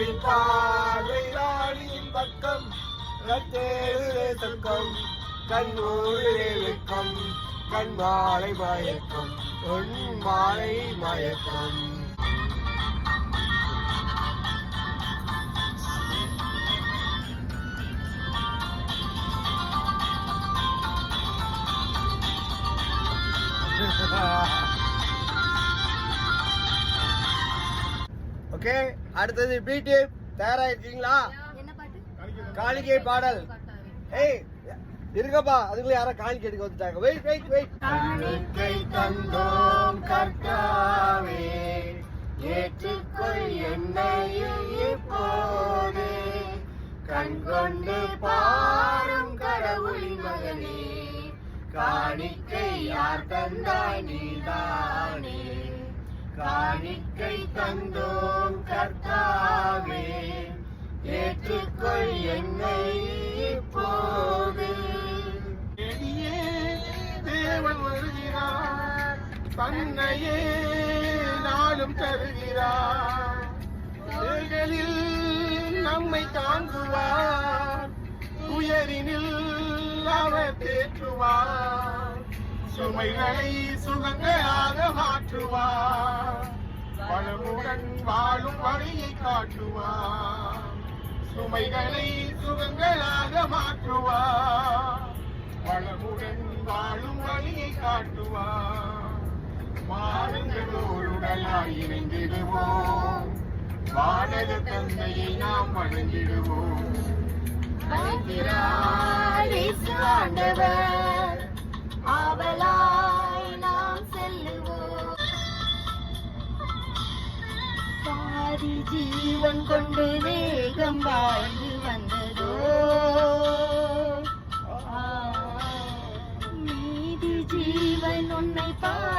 அவள் பார்வை ராணியின் பக்கம் ரத்தேறு சொர்க்கம் கண்ணூரே வெக்கம் கண் மாலை மயக்கம் பொன் மாலை மயக்கம். ஓகே? அடுத்தது பிடி தயாரா இருக்கீங்களா என்ன பாட்டு? காளிகை பாடல். ஏய் இருங்கப்பா அதுக்குள்ள யாரோ காணிக்கை எடுக்க வந்துட்டாங்க. வெயிட் வெயிட் வெயிட் காணிக்கை தந்தோம் கர்த்தாவே ஏற்றுக்கொள் என்னையும் இப்போது. கண் கொண்டு பாரும் கடவுளின் மகனே காணிக்கை யார் தந்தாய் நீதானே. காணிக்கை தந்தோம் கர்த்தாவே. ஏற்றுக்கொள் என்னை இப்போது. தேவன் வருகிறார். தன்னையே நாளும் தருகிறார். நம்மை தாங்குவார். உயரினில் அவர் தேற்றுவார். சுமைகளை சுகங்களாக மாற்றுவார். தன் வாழும் வழியை காட்டுவார் சுமைகளை சுகங்களாக மாற்றுவார் வளமுடன் வாழும் வழியை காட்டுவார் மாறுங்களோருடலாய் இணைந்திடுவோம். வானக தந்தையை நாம் வணங்கிடுவோம். அழைக்கிறார் ஆண்டவர். பாதி ஜீவன் கொண்டு வேகம் வாழ்ந்து வந்ததோ? நீதி ஜீவன் உன்னை பார்த்த